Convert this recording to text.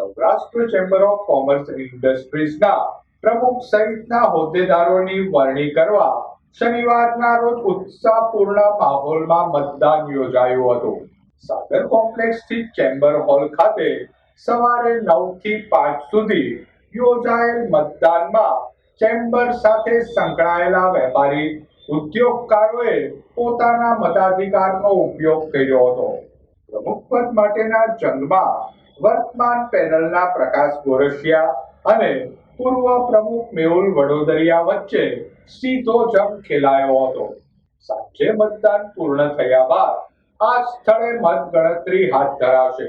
Saurashtra chamber of commerce ઇન્ડસ્ટ્રીઝના પ્રમુખ સહિતના હોદ્દેદારોની વરણી કરવા શનિવારના રોજ ઉત્સાહપૂર્ણ માહોલમાં મતદાન યોજાયું હતું. સાગર કોમ્પ્લેક્સ ચેમ્બર હોલ ખાતે સવારે નવથી પાંચ સુધી યોજાયેલ મતદાનમાં ચેમ્બર સાથે સંકળાયેલા વેપારી ઉદ્યોગકારોએ પોતાના મતાધિકારનો ઉપયોગ કર્યો હતો. પ્રમુખ પદ માટેના જંગમાં વર્તમાન પેનલના પ્રકાશ ગોરસિયા અને પૂર્વ પ્રમુખ મેહુલ વડોદરિયા વચ્ચે સીધો જંગ ખેલાયો હતો. સાંજે મતદાન પૂર્ણ થયા બાદ આ સ્થળે મતગણતરી હાથ ધરાશે.